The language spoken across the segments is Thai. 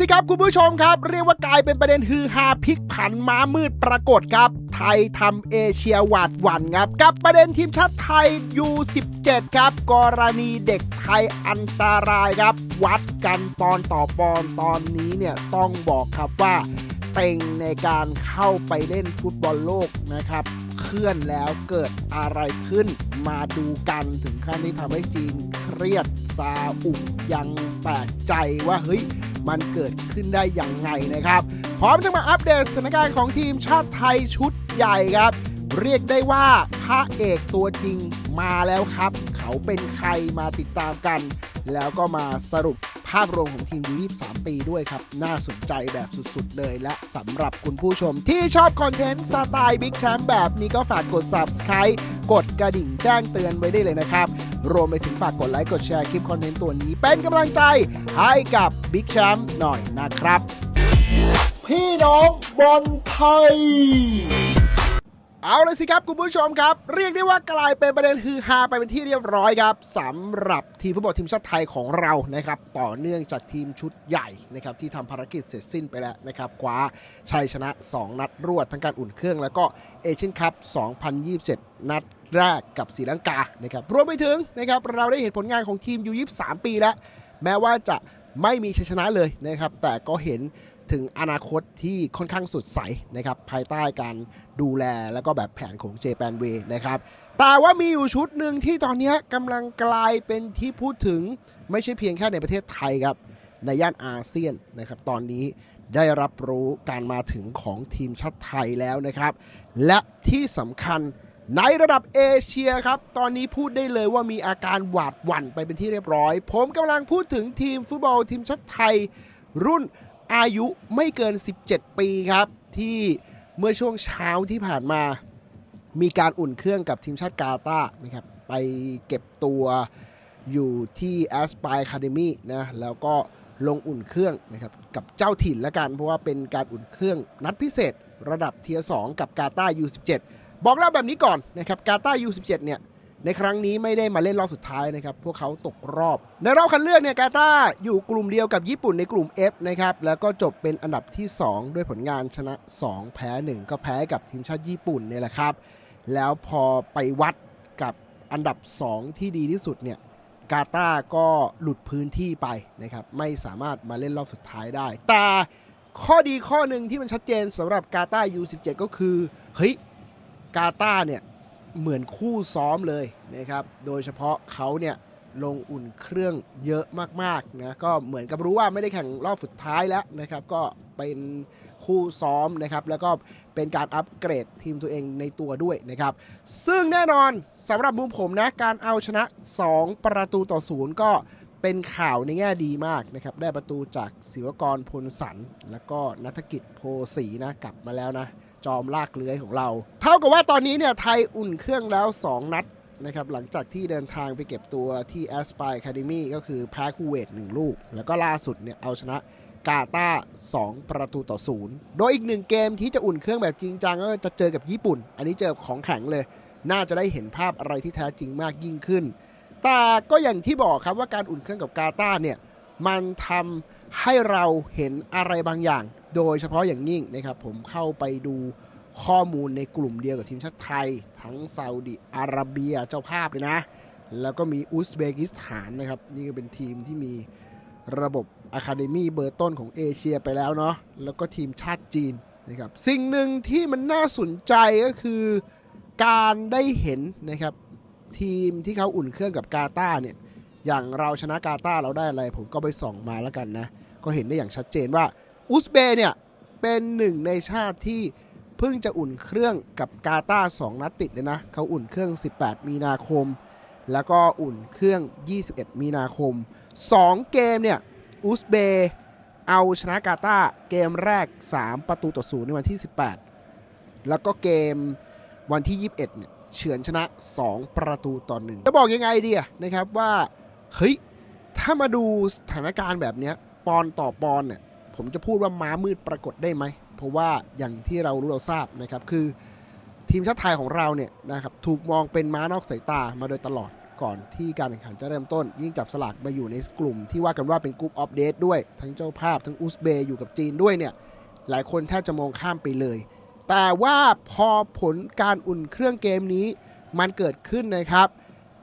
สิครับคุณผู้ชมครับ เรียกว่ากลายเป็นประเด็นฮือฮาพลิกผันม้ามืดปรากฏครับ ไทยทำเอเชียหวาดหวั่นครับ กับประเด็นทีมชาติไทย U17 ครับ กรณีเด็กไทยอันตรายครับ วัดกันปอนต่อปอนตอนนี้เนี่ยต้องบอกครับว่าเต็งในการเข้าไปเล่นฟุตบอลโลกนะครับเคลื่อนแล้วเกิดอะไรขึ้นมาดูกันถึงขั้นที่ทำให้จีนเครียดซาอุยังแปลกใจว่าเฮ้ย มันเกิดขึ้นได้อย่างไงนะครับ พร้อมจะมาอัปเดตสถานการณ์ของทีมชาติไทยชุดใหญ่ครับ เรียกได้ว่าพระเอกตัวจริงมาแล้วครับ เขาเป็นใครมาติดตามกัน แล้วก็มาสรุป ภาพรวมของทีมยู23 ปีด้วยครับ น่าสนใจแบบสุดๆ เลย และสำหรับคุณผู้ชมที่ชอบคอนเทนต์สไตล์บิ๊กแชมป์แบบนี้ก็ฝากกด Subscribe กดกระดิ่งแจ้งเตือนไว้ได้เลยนะครับ รวมไปถึงฝากกดไลค์กดแชร์คลิปคอนเทนต์ตัวนี้ เป็นกำลังใจให้กับบิ๊กแชมป์หน่อยนะครับ พี่น้องบอลไทย เอาเลยสิครับคุณผู้ชมครับ เรียกได้ว่ากลายเป็นประเด็นฮือฮาไปเป็นที่เรียบร้อยครับสำหรับทีมฟุตบอลทีมชาติไทยของเรานะครับต่อเนื่องจากทีมชุดใหญ่นะครับที่ทำภารกิจเสร็จสิ้นไปแล้วนะครับคว้าชัยชนะ 2 นัดรวดทั้งการอุ่นเครื่อง แล้วก็เอเชียนคัพ 2027 นัดแรกกับศรีลังกานะครับรวมไปถึงนะครับเราได้เห็นผลงานของทีมยู23ปีแล้ว แม้ว่าจะไม่มีชัยชนะเลยนะครับแต่ก็เห็น ถึงอนาคตที่ค่อนข้างสดใสนะครับภายใต้การดูแลแล้วก็แบบแผนของเจแปนเวนะครับแต่ว่ามีอยู่ชุดหนึ่งที่ตอนนี้กำลังกลายเป็นที่พูดถึงไม่ใช่เพียงแค่ในประเทศไทยครับในย่านอาเซียนนะครับตอนนี้ได้รับรู้การมาถึงของทีมชาติไทยแล้วนะครับ และที่สำคัญในระดับเอเชียครับ ตอนนี้พูดได้เลยว่ามีอาการหวาดหวั่นไปเป็นที่เรียบร้อย ผมกำลังพูดถึงทีมฟุตบอลทีมชาติไทยรุ่น อายุไม่เกิน 17 ปีครับ ที่เมื่อช่วงเช้าที่ผ่านมา มีการอุ่นเครื่องกับทีมชาติกาตาร์นะครับไปเก็บตัวอยู่ที่แอสป r คาเดมี่นะแล้วก็ลงอุ่นเครื่องนะครับกับเจ้าถิ่นละกัน เพราะว่าเป็นการอุ่นเครื่องนัดพิเศษ ระดับเทียร์2กับกาตาร์ U17 บอกเล่าแบบนี้ก่อนนะครับกาตาร์ U17 เนี่ย ในครั้งนี้ไม่ได้มาเล่นรอบสุดท้ายนะครับ พวกเขาตกรอบ ในรอบคัดเลือกเนี่ยกาตาอยู่กลุ่มเดียวกับญี่ปุ่นในกลุ่ม F นะครับ แล้วก็จบเป็นอันดับที่ 2 ด้วยผลงานชนะ 2 แพ้ 1 ก็แพ้กับทีมชาติญี่ปุ่นเนี่ยแหละครับ แล้วพอไปวัดกับอันดับ 2 ที่ดีที่สุดเนี่ยกาตาก็หลุดพื้นที่ไปนะครับไม่สามารถมาเล่นรอบสุดท้ายได้ แต่ข้อดีข้อหนึ่งที่มันชัดเจนสำหรับกาตา U17 ก็คือเฮ้ยกาตาเนี่ย เหมือนคู่ซ้อมเลยนะครับ โดยเฉพาะเขาเนี่ยลงอุ่นเครื่องเยอะมากๆนะ ก็เหมือนกับรู้ว่าไม่ได้แข่งรอบสุดท้ายแล้วนะครับ ก็เป็นคู่ซ้อมนะครับ แล้วก็เป็นการอัปเกรดทีมตัวเองในตัวด้วยนะครับ ซึ่งแน่นอนสำหรับมุมผมนะ การเอาชนะ 2 ประตูต่อศูนย์ก็เป็นข่าวในแง่ดีมากนะครับ ได้ประตูจากศิวกรพลสัน แล้วก็นัฐกิจโพสีนะกลับมาแล้วนะ จอมลากเลื้อยของเรา เท่ากับว่าตอนนี้เนี่ยไทยอุ่นเครื่องแล้ว 2 นัดนะครับหลังจากที่เดินทางไปเก็บตัวที่ a s p i r e Academy ก็คือแพ้คูเวต1ลูก แล้วก็ล่าสุดเนี่ยเอาชนะกาตาร์2ประตูต่อศูนย์โดยอีกหนึ่งเกมที่จะอุ่นเครื่องแบบจริงจังก็จะเจอกับญี่ปุ่น อันนี้เจอของแข็งเลย น่าจะได้เห็นภาพอะไรที่แท้จริงมากยิ่งขึ้น แต่ก็อย่างที่บอกครับว่าการอุ่นเครื่องกับกาตาร์เนี่ยมันทำ ให้เราเห็นอะไรบางอย่าง โดยเฉพาะอย่างยิ่งนะครับผมเข้าไปดูข้อมูลในกลุ่มเดียวกับทีมชาติไทย ทั้งซาอุดิอาระเบียเจ้าภาพเลยนะ แล้วก็มีอุซเบกิสถานนะครับ นี่ก็เป็นทีมที่มีระบบอะคาเดมี่เบอร์ต้นของเอเชียไปแล้วเนาะแล้วก็ทีมชาติจีนนะครับสิ่งหนึ่งที่มันน่าสนใจก็คือการได้เห็นนะครับทีมที่เขาอุ่นเครื่องกับกาตาเนี่ย อย่างเราชนะกาตาร์เราได้อะไร ผมก็ไปส่องมาแล้วกันนะ ก็เห็นได้อย่างชัดเจนว่าอุซเบย์เนี่ยเป็นหนึ่งในชาติที่เพิ่งจะอุ่นเครื่องกับกาตาร์2นัดติดเลยนะ เขาอุ่นเครื่อง 18 มีนาคม แล้วก็อุ่นเครื่อง 21 มีนาคม 2 เกมเนี่ยอุซเบย์เอาชนะกาตาร์เกมแรก 3 ประตูต่อศูนย์ในวันที่ 18 แล้วก็เกมวันที่ 21 เนี่ยเฉือนชนะ 2 ประตูต่อหนึ่งจะบอกยังไงดีนะครับว่า เฮ้ย ถ้ามาดูสถานการณ์แบบเนี้ย ปอนต่อปอนเนี่ย ผมจะพูดว่าม้ามืดปรากฏได้ไหม เพราะว่าอย่างที่เรารู้เราทราบนะครับ คือทีมชาติไทยของเราเนี่ยนะครับถูกมองเป็นม้านอกสายตามาโดยตลอดก่อนที่การแข่งขันจะเริ่มต้น ยิ่งจับสลากมาอยู่ในกลุ่มที่ว่ากันว่าเป็นกลุ่มออฟเดตด้วย ทั้งเจ้าภาพทั้งอุซเบย์อยู่กับจีนด้วยเนี่ย หลายคนแทบจะมองข้ามไปเลย แต่ว่าพอผลการอุ่นเครื่องเกมนี้มันเกิดขึ้นนะครับ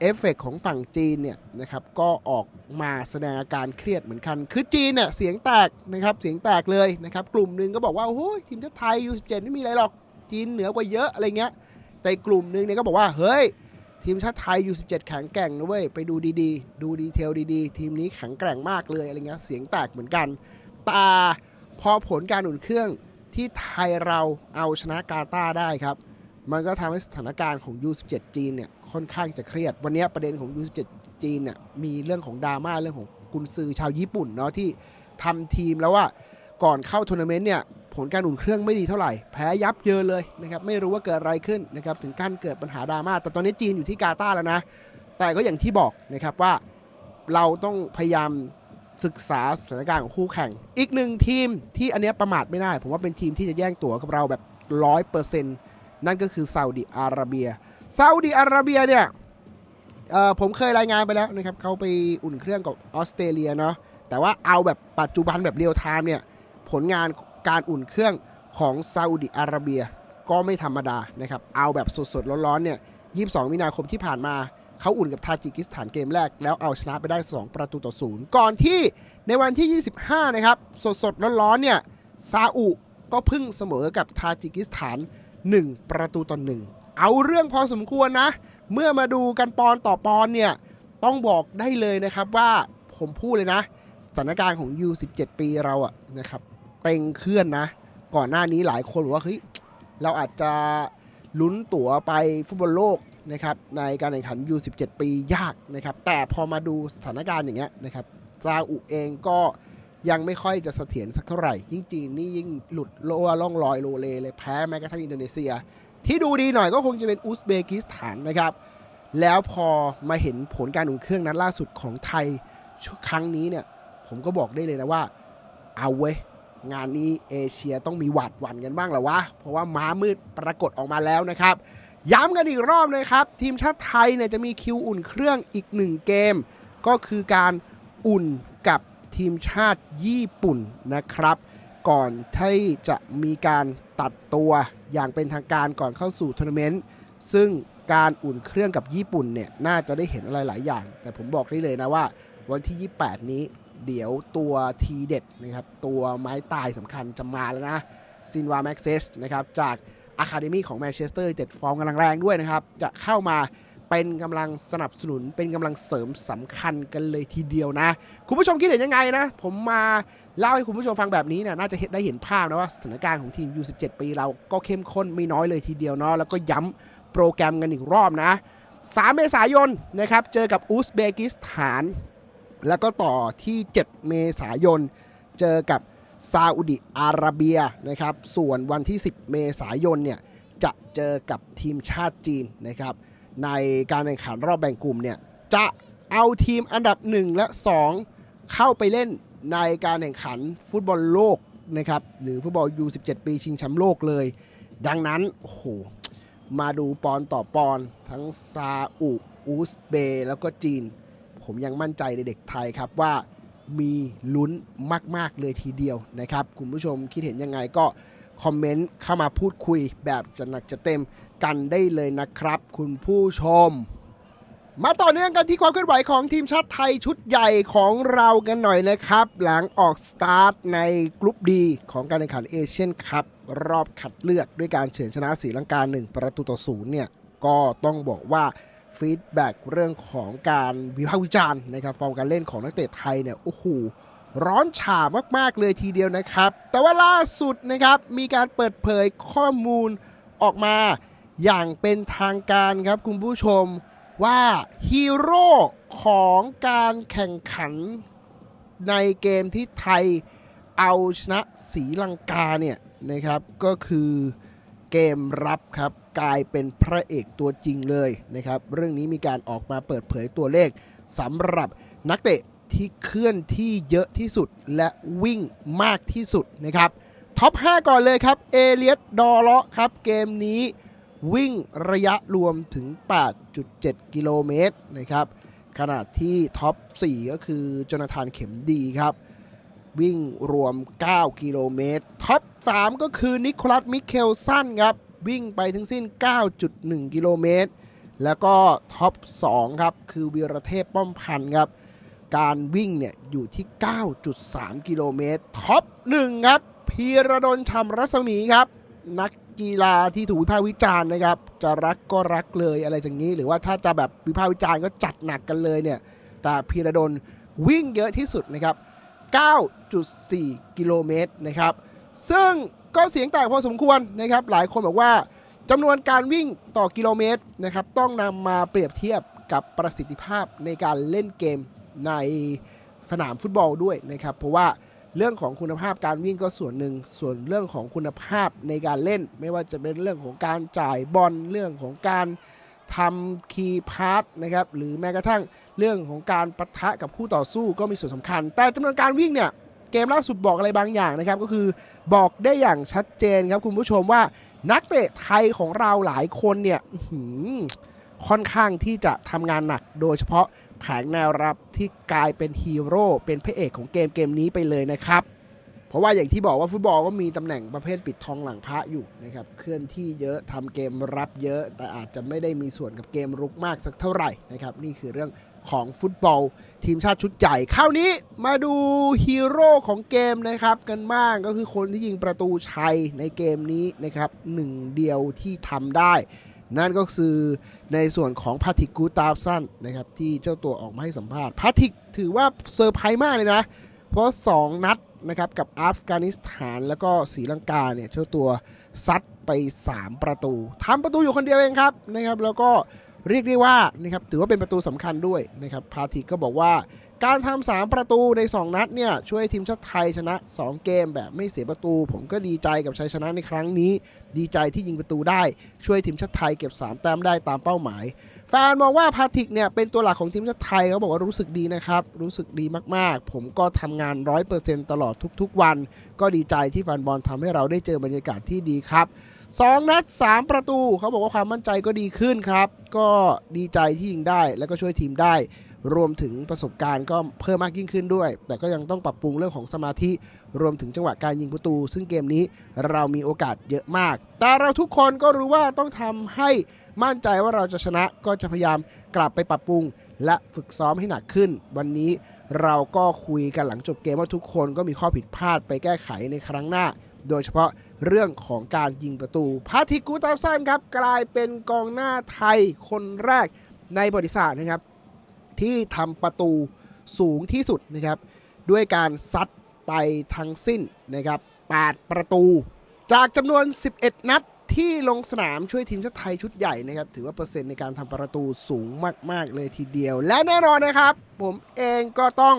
เอฟเฟกต์ของฝั่งจีนเนี่ยนะครับก็ออกมาแสดงอาการเครียดเหมือนกัน คือจีนเนี่ยเสียงแตกนะครับเสียงแตกเลยนะครับกลุ่มหนึ่งก็บอกว่าโอ้ยทีมชาติไทยยูสิบเจ็ดไม่มีอะไรหรอกจีนเหนือกว่าเยอะอะไรเงี้ยแต่กลุ่มหนึ่งเนี่ยก็บอกว่าเฮ้ยทีมชาติไทยยูสิบเจ็ดแข็งแกร่งนะเว้ยไปดูดีๆ ดูดีเทลดีๆ ทีมนี้แข็งแกร่งมากเลยอะไรเงี้ยเสียงแตกเหมือนกันแต่พอผลการอุ่นเครื่องที่ไทยเราเอาชนะกาตาร์ได้ครับ มันก็ทำให้สถานการณ์ของ U17 จีนเนี่ยค่อนข้างจะเครียด วันนี้ประเด็นของ U17 จีนเนี่ยมีเรื่องของดราม่าเรื่องของกุนซือชาวญี่ปุ่นเนาะที่ทำทีมแล้วว่าก่อนเข้าทัวร์นาเมนต์เนี่ยผลการอุ่นเครื่องไม่ดีเท่าไหร่ แพ้ยับเยินเลยนะครับไม่รู้ว่าเกิดอะไรขึ้นนะครับถึงขั้นเกิดปัญหาดราม่าแต่ตอนนี้จีนอยู่ที่กาตาร์แล้วนะ แต่ก็อย่างที่บอกนะครับว่าเราต้องพยายามศึกษาสถานการณ์ของคู่แข่ง อีกหนึ่งทีมที่อันนี้ประมาทไม่ได้ ผมว่าเป็นทีมที่จะแย่งตั๋วกับเราแบบร้อยเปอร์เซ็นต์ นั่นก็คือซาอุดิอาระเบียซาอุดิอาระเบียเนี่ยผมเคยรายงานไปแล้วนะครับเขาไปอุ่นเครื่องกับออสเตรเลียเนาะแต่ว่าเอาแบบปัจจุบันแบบเรียลไทม์เนี่ยผลงานการอุ่นเครื่องของซาอุดิอาระเบียก็ไม่ธรรมดานะครับเอาแบบสดๆร้อนๆเนี่ย 22 มีนาคมที่ผ่านมาเขาอุ่นกับทาจิกิสถานเกมแรก แล้วเอาชนะไปได้ 2 ประตูต่อศูนย์ก่อนที่ในวันที่ 25 นะครับ สดๆร้อนๆเนี่ยซาอุก็พึ่งเสมอกับทาจิกิสถาน 1 ประตูต่อหนึ่งเอาเรื่องพอสมควรนะ เมื่อมาดูกันปอนต่อปอนเนี่ย ต้องบอกได้เลยนะครับว่าผมพูดเลยนะ สถานการณ์ของ U17 ปีเราอะนะครับเต็งเคลื่อนนะ ก่อนหน้านี้หลายคนบอกว่าเฮ้ยเราอาจจะลุ้นตั๋วไปฟุตบอลโลกนะครับในการแข่งขัน U17 ปียากนะครับ แต่พอมาดูสถานการณ์อย่างเงี้ยนะครับซาอุเองก็ ยังไม่ค่อยจะเสถียรสักเท่าไหร่ ยิ่งจีนนี่ยิ่งหลุดโล่ล่องลอยโลเลเลยแพ้แม้กระทั่งอินโดนีเซีย ที่ดูดีหน่อยก็คงจะเป็นอุซเบกิสถานนะครับ แล้วพอมาเห็นผลการอุ่นเครื่องนัดล่าสุดของไทยครั้งนี้เนี่ย ผมก็บอกได้เลยนะว่า เอาเว้ยงานนี้เอเชียต้องมีหวาดหวั่นกันบ้างแหละวะ เพราะว่าม้ามืดปรากฏออกมาแล้วนะครับ ย้ำกันอีกรอบนะครับ ทีมชาติไทยเนี่ยจะมีคิวอุ่นเครื่องอีกหนึ่งเกม ก็คือการอุ่น ทีมชาติญี่ปุ่นนะครับ ก่อนที่จะมีการตัดตัวอย่างเป็นทางการก่อนเข้าสู่ทัวร์นาเมนต์ซึ่งการอุ่นเครื่องกับญี่ปุ่นเนี่ยน่าจะได้เห็นอะไรหลายอย่าง แต่ผมบอกได้เลยนะว่า วันที่ 28 นี้เดี๋ยวตัวทีเด็ดนะครับตัวไม้ตายสำคัญจะมาแล้วนะซินวาแม็กเซสนะครับจากอะคาเดมีของแมนเชสเตอร์เจ็ดฟอร์มกำลังแรงด้วยนะครับ จะเข้ามา เป็นกำลังสนับสนุนเป็นกำลังเสริมสำคัญกันเลยทีเดียวนะ คุณผู้ชมคิดเห็นยังไงนะ ผมมาเล่าให้คุณผู้ชมฟังแบบนี้เนี่ยน่าจะเห็นได้เห็นภาพนะว่าสถานการณ์ของทีม U17 ปีเราก็เข้มข้นไม่น้อยเลยทีเดียวเนาะแล้วก็ย้ำโปรแกรมกันอีกรอบนะ 3 เมษายนนะครับเจอกับอุซเบกิสถาน แล้วก็ต่อที่ 7 เมษายน เจอกับซาอุดิอาระเบียนะครับส่วนวันที่ 10 เมษายนเนี่ยจะเจอกับทีมชาติจีนนะครับ ในการแข่งขันรอบแบ่งกลุ่มเนี่ยจะเอาทีมอันดับ 1 และ 2 เข้าไปเล่นในการแข่งขันฟุตบอลโลกนะครับหรือฟุตบอล U17 ปีชิงแชมป์โลกเลย ดังนั้นโอ้โหมาดูปอนต่อปอนทั้งซาอุอุซเบแล้วก็จีน ผมยังมั่นใจในเด็กไทยครับว่ามีลุ้นมาก ๆ เลยทีเดียวนะครับ คุณผู้ชมคิดเห็นยังไงก็ คอมเมนต์เข้ามาพูดคุยแบบจะหนักจะเต็มกันได้เลยนะครับ คุณผู้ชม มาต่อเนื่องกันที่ความเคลื่อนไหวของทีมชาติไทยชุดใหญ่ของเรากันหน่อยนะครับ หลังออกสตาร์ทในกลุ่มดีของการแข่งขันเอเชียนคัพรอบคัดเลือกด้วยการเฉือนชนะสีลังกา1ประตูต่อศูนย์เนี่ยก็ต้องบอกว่าฟีดแบ็กเรื่องของการวิพากษ์วิจารณ์นะครับฟอร์มการเล่นของนักเตะไทยเนี่ยโอ้โห ร้อนฉ่ามากๆเลยทีเดียวนะครับ แต่ว่าล่าสุดนะครับมีการเปิดเผยข้อมูลออกมาอย่างเป็นทางการครับคุณผู้ชมว่าฮีโร่ของการแข่งขันในเกมที่ไทยเอาชนะศรีลังกาเนี่ยนะครับก็คือเกมรับครับกลายเป็นพระเอกตัวจริงเลยนะครับ เรื่องนี้มีการออกมาเปิดเผยตัวเลขสำหรับนักเตะ ที่เคลื่อนที่เยอะที่สุดและวิ่งมากที่สุดนะครับท็อป 5 ก่อนเลยครับ เอเลียตดอเลาะครับ เกมนี้วิ่งระยะรวมถึง 8.7 กิโลเมตรนะครับ ขณะที่ท็อป 4 ก็คือจนาธานเข็มดีครับ วิ่งรวม 9 กิโลเมตร ท็อป 3 ก็คือนิโคลัสมิเคลสันครับ วิ่งไปทั้งสิ้น 9.1 กิโลเมตร แล้วก็ท็อป 2 ครับ คือวีรเทพป้อมพันธ์ครับ การวิ่งเนี่ยอยู่ที่ 9.3 กิโลเมตรท็อป1ครับพีระดลชำรัศมีครับ นักกีฬาที่ถูกวิพากษ์วิจารณ์นะครับ จะรักก็รักเลยอะไรอย่างนี้ หรือว่าถ้าจะแบบวิพากษ์วิจารณ์ก็จัดหนักกันเลยเนี่ย แต่พีระดลวิ่งเยอะที่สุดนะครับ 9.4 กิโลเมตรนะครับ ซึ่งก็เสียงแตกพอสมควรนะครับ หลายคนบอกว่าจำนวนการวิ่งต่อกิโลเมตรนะครับ ต้องนำมาเปรียบเทียบกับประสิทธิภาพในการเล่นเกม ในสนามฟุตบอลด้วยนะครับ เพราะว่าเรื่องของคุณภาพการวิ่งก็ส่วนหนึ่ง ส่วนเรื่องของคุณภาพในการเล่น ไม่ว่าจะเป็นเรื่องของการจ่ายบอลเรื่องของการทำคีย์พาสนะครับหรือแม้กระทั่งเรื่องของการปะทะกับคู่ต่อสู้ก็มีส่วนสำคัญ แต่จำนวนการวิ่งเนี่ยเกมล่าสุดบอกอะไรบางอย่างนะครับ ก็คือบอกได้อย่างชัดเจนครับคุณผู้ชมว่านักเตะไทยของเราหลายคนเนี่ยอื ค่อนข้างที่จะทำงานหนัก โดยเฉพาะแผงแนวรับที่กลายเป็นฮีโร่เป็นพระเอกของเกมเกมนี้ไปเลยนะครับเพราะว่าอย่างที่บอกว่าฟุตบอลก็มีตำแหน่งประเภทปิดทองหลังพระอยู่นะครับเคลื่อนที่เยอะทำเกมรับเยอะ แต่อาจจะไม่ได้มีส่วนกับเกมรุกมากสักเท่าไหร่นะครับนี่คือเรื่องของฟุตบอล ทีมชาติชุดใหญ่คราวนี้มาดูฮีโร่ของเกมนะครับกันบ้างก็คือคนที่ยิงประตูชัยในเกมนี้นะครับหนึ่งเดียวที่ทำได้ นั่นก็คือในส่วนของพาติกกูตาฟสั้นนะครับที่เจ้าตัวออกมาให้สัมภาษณ์พาติกถือว่าเซอร์ไพรส์มากเลยนะ เพราะ 2 นัดนะครับกับอัฟกานิสถานแล้วก็ศรีลังกาเนี่ยเจ้าตัวซัดไป 3 ประตูทำประตูอยู่คนเดียวเองครับนะครับแล้วก็ เรียกได้ว่านะครับถือว่าเป็นประตูสำคัญด้วยนะครับพาทิกก็บอกว่าการทำสามประตูใน 2 นัดเนี่ยช่วยทีมชาติไทยชนะ 2 เกมแบบไม่เสียประตู ผมก็ดีใจกับชัยชนะในครั้งนี้ ดีใจที่ยิงประตูได้ ช่วยทีมชาติไทยเก็บ 3 แต้มได้ตามเป้าหมาย แฟนมองว่าพาทิกเนี่ยเป็นตัวหลักของทีมชาติไทยเขาบอกว่ารู้สึกดีนะครับรู้สึกดีมากๆ ผมก็ทำงาน 100%ตลอดทุกๆวัน ก็ดีใจที่แฟนบอลทำให้เราได้เจอบรรยากาศที่ดีครับ 2 นัด 3 ประตูเขาบอกว่าความมั่นใจก็ดีขึ้นครับ ก็ดีใจที่ยิงได้แล้วก็ช่วยทีมได้ รวมถึงประสบการณ์ก็เพิ่มมากยิ่งขึ้นด้วย แต่ก็ยังต้องปรับปรุงเรื่องของสมาธิ รวมถึงจังหวะการยิงประตู ซึ่งเกมนี้เรามีโอกาสเยอะมาก แต่เราทุกคนก็รู้ว่าต้องทำให้มั่นใจว่าเราจะชนะก็จะพยายามกลับไปปรับปรุง และฝึกซ้อมให้หนักขึ้น วันนี้เราก็คุยกันหลังจบเกมว่าทุกคนก็มีข้อผิดพลาดไปแก้ไขในครั้งหน้า โดยเฉพาะเรื่องของการยิงประตูพาทิกูตาซันครับกลายเป็นกองหน้าไทยคนแรกในประวัติศาสตร์นะครับ ที่ทำประตูสูงที่สุดนะครับ ด้วยการซัดไปทั้งสิ้นนะครับ8ประตู จากจำนวน 11 นัดที่ลงสนามช่วยทีมชาติไทยชุดใหญ่นะครับ ถือว่าเปอร์เซ็นต์ในการทำประตูสูงมาก ๆ เลยทีเดียว และแน่นอนนะครับ ผมเองก็ต้อง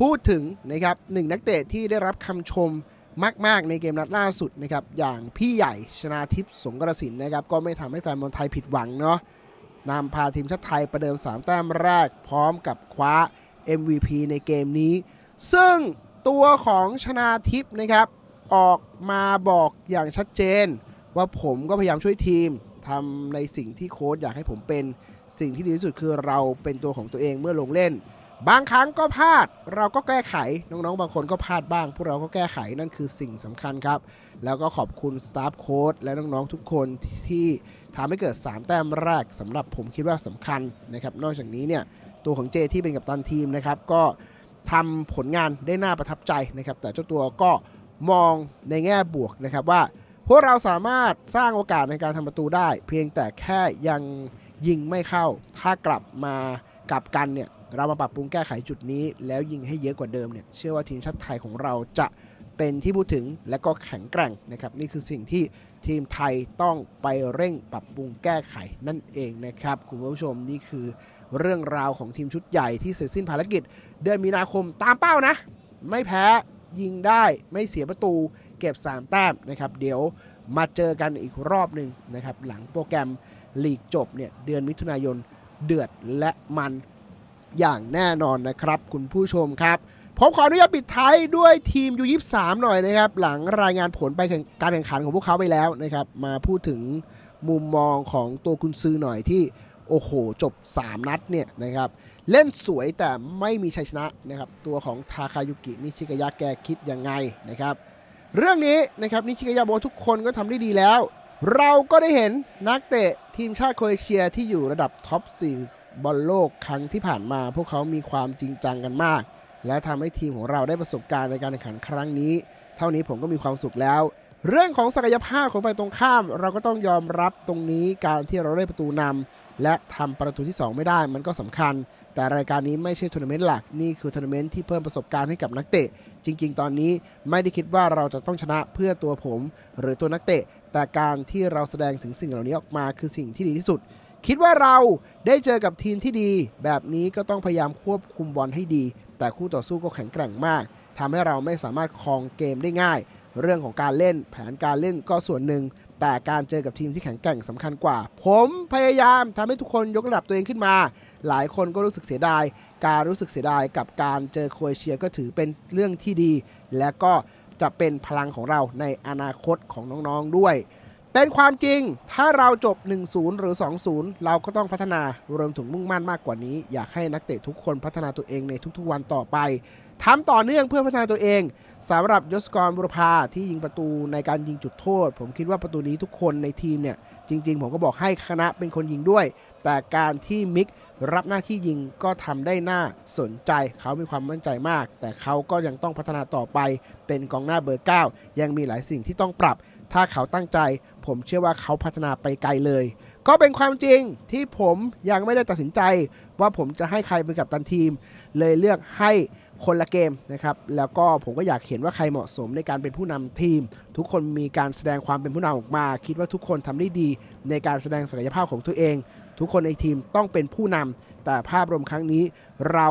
พูดถึงนะครับหนึ่งนักเตะที่ได้รับคำชม มาก ๆ ในเกมนัดล่าสุดนะครับอย่างพี่ใหญ่ชนาทิพย์สงกระสินนะครับก็ไม่ทำให้แฟนบอลไทยผิดหวังเนาะนำพาทีมชาติไทยประเดิม 3 แต้มแรกพร้อมกับคว้า MVP ในเกมนี้ ซึ่งตัวของชนาทิพย์นะครับออกมาบอกอย่างชัดเจน ว่าผมก็พยายามช่วยทีมทำในสิ่งที่โค้ชอยากให้ผมเป็น สิ่งที่ดีที่สุดคือเราเป็นตัวของตัวเองเมื่อลงเล่น บางครั้งก็พลาดเราก็แก้ไข น้องๆ บางคนก็พลาดบ้าง พวกเราก็แก้ไขนั่นคือสิ่งสำคัญครับ แล้วก็ขอบคุณสตาฟโค้ชและน้องๆ ทุกคนที่ทำให้เกิด 3 แต้มแรกสำหรับผมคิดว่าสำคัญนะครับ นอกจากนี้เนี่ยตัวของเจที่เป็นกัปตันทีมนะครับก็ทำผลงานได้น่าประทับใจนะครับ แต่เจ้าตัวก็มองในแง่บวกนะครับว่า พวกเราสามารถสร้างโอกาสในการทำประตูได้ เพียงแต่แค่ยังยิงไม่เข้า ถ้ากลับมากลับกันเนี่ย เรามาปรับปรุงแก้ไขจุดนี้ แล้วยิงให้เยอะกว่าเดิมเนี่ยเชื่อว่าทีมชาติไทยของเราจะเป็นที่พูดถึงและก็แข็งแกร่งนะครับนี่คือสิ่งที่ทีมไทยต้องไปเร่งปรับปรุงแก้ไขนั่นเองนะครับคุณผู้ชมนี่คือเรื่องราวของทีมชุดใหญ่ที่เสร็จสิ้นภารกิจ เดือนมีนาคมตามเป้านะ ไม่แพ้ยิงได้ไม่เสียประตู เก็บ 3 แต้มนะครับ เดี๋ยวมาเจอกันอีกรอบหนึ่งนะครับ หลังโปรแกรมลีกจบเนี่ยเดือนมิถุนายนเดือดและมัน อย่างแน่นอนนะครับ คุณผู้ชมครับ ผมขออนุญาตปิดท้ายด้วยทีมยู23หน่อยนะครับ หลังรายงานผลไปแข่งการแข่งขันของพวกเขาไปแล้วนะครับ มาพูดถึงมุมมองของตัวคุณซือหน่อยที่โอ้โห จบ 3 นัดเนี่ยนะครับ เล่นสวยแต่ไม่มีชัยชนะนะครับ ตัวของทาคายุกินิชิกายะแกคิดยังไงนะครับ เรื่องนี้นะครับนิชิกายะบอกทุกคนก็ทำได้ดีแล้ว เราก็ได้เห็นนักเตะทีมชาติโครเอเชียที่อยู่ระดับท็อป4 บอลโลกครั้งที่ผ่านมา พวกเขามีความจริงจังกันมาก และทำให้ทีมของเราได้ประสบการณ์ในการแข่งขันครั้งนี้ เท่านี้ผมก็มีความสุขแล้ว เรื่องของศักยภาพของฝ่ายตรงข้าม เราก็ต้องยอมรับตรงนี้การที่เราได้ประตูนำและทำประตูที่ 2 ไม่ได้มันก็สำคัญ แต่รายการนี้ไม่ใช่ทัวร์นาเมนต์หลักนี่คือทัวร์นาเมนต์ที่เพิ่มประสบการณ์ให้กับนักเตะ จริง ๆ ตอนนี้ไม่ได้คิดว่าเราจะต้องชนะเพื่อตัวผม หรือตัวนักเตะ แต่การที่เราแสดงถึงสิ่งเหล่านี้ออกมาคือสิ่งที่ดีที่สุด คิดว่าเราได้เจอกับทีมที่ดี แบบนี้ก็ต้องพยายามควบคุมบอลให้ดี แต่คู่ต่อสู้ก็แข็งแกร่งมากทำให้เราไม่สามารถครองเกมได้ง่าย เรื่องของการเล่นแผนการเล่นก็ส่วนหนึ่ง แต่การเจอกับทีมที่แข็งแกร่งสำคัญกว่า ผมพยายามทำให้ทุกคนยกระดับตัวเองขึ้นมา หลายคนก็รู้สึกเสียดาย การรู้สึกเสียดายกับการเจอโครเอเชียก็ถือเป็นเรื่องที่ดี และก็จะเป็นพลังของเราในอนาคตของน้องๆด้วย เป็นความจริง ถ้าเราจบ 1-0 หรือ 2-0 เราก็ต้องพัฒนารวมถึงมุ่งมั่นมากกว่านี้ อยากให้นักเตะทุกคนพัฒนาตัวเองในทุกๆวันต่อไปทำต่อเนื่องเพื่อพัฒนาตัวเองสำหรับยศกรบุรพาที่ยิงประตูในการยิงจุดโทษ ผมคิดว่าประตูนี้ทุกคนในทีมเนี่ย จริง ๆ ผมก็บอกให้คณะเป็นคนยิงด้วย แต่การที่มิกรับหน้าที่ยิงก็ทำได้น่าสนใจ เขามีความมั่นใจมาก แต่เขาก็ยังต้องพัฒนาต่อไปเป็นกองหน้าเบอร์ 9 ยังมีหลายสิ่งที่ต้องปรับ ถ้าเขาตั้งใจ ผมเชื่อว่าเขาพัฒนาไปไกลเลย ก็เป็นความจริงที่ผมยังไม่ได้ตัดสินใจ ว่าผมจะให้ใครเป็นกัปตันทีม เลยเลือกให้ คนละเกมนะครับแล้วก็ผมก็อยากเห็นว่าใครเหมาะสมในการเป็นผู้นำทีม ทุกคนมีการแสดงความเป็นผู้นำออกมา คิดว่าทุกคนทำได้ดี ในการแสดงศักยภาพของตัวเอง ทุกคนในทีมต้องเป็นผู้นำแต่ภาพรวมครั้งนี้เรา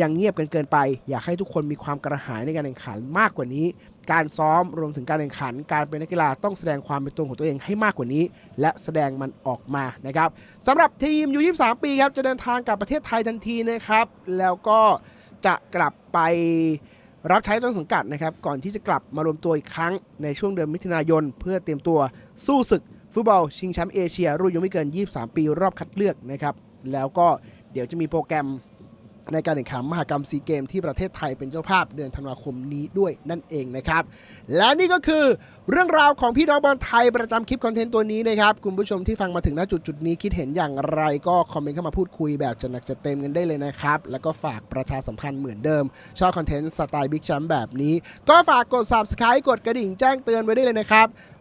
ยังเงียบกันเกินไป อยากให้ทุกคนมีความกระหายในการแข่งขันมากกว่านี้ การซ้อมรวมถึงการแข่งขัน การเป็นนักกีฬาต้องแสดงความเป็นตัวของตัวเองให้มากกว่านี้ และแสดงมันออกมานะครับสำหรับทีมยู23 ปีครับจะเดินทางกลับประเทศไทยทันทีนะครับ แล้วก็ จะกลับไปรับใช้ต้นสังกัดนะครับ ก่อนที่จะกลับมารวมตัวอีกครั้งในช่วงเดือนมิถุนายน เพื่อเตรียมตัวสู้ศึกฟุตบอลชิงแชมป์เอเชียรุ่นอายุไม่เกิน 23 ปีรอบคัดเลือกนะครับ แล้วก็เดี๋ยวจะมีโปรแกรม ในการแข่งขันมหกรรมซีเกมที่ประเทศไทยเป็นเจ้าภาพเดือนธันวาคมนี้ด้วยนั่นเองนะครับ และนี่ก็คือเรื่องราวของพี่น้องบอลไทยประจำคลิปคอนเทนต์ตัวนี้นะครับ คุณผู้ชมที่ฟังมาถึงณจุดจุดนี้คิดเห็นอย่างไรก็คอมเมนต์เข้ามาพูดคุยแบบจะหนักจะเต็มกันได้เลยนะครับ แล้วก็ฝากประชาสัมพันธ์เหมือนเดิม ชอบคอนเทนต์สไตล์บิ๊กแชมป์แบบนี้ ก็ฝากกด subscribe กดกระดิ่งแจ้งเตือนไว้ได้เลยนะครับ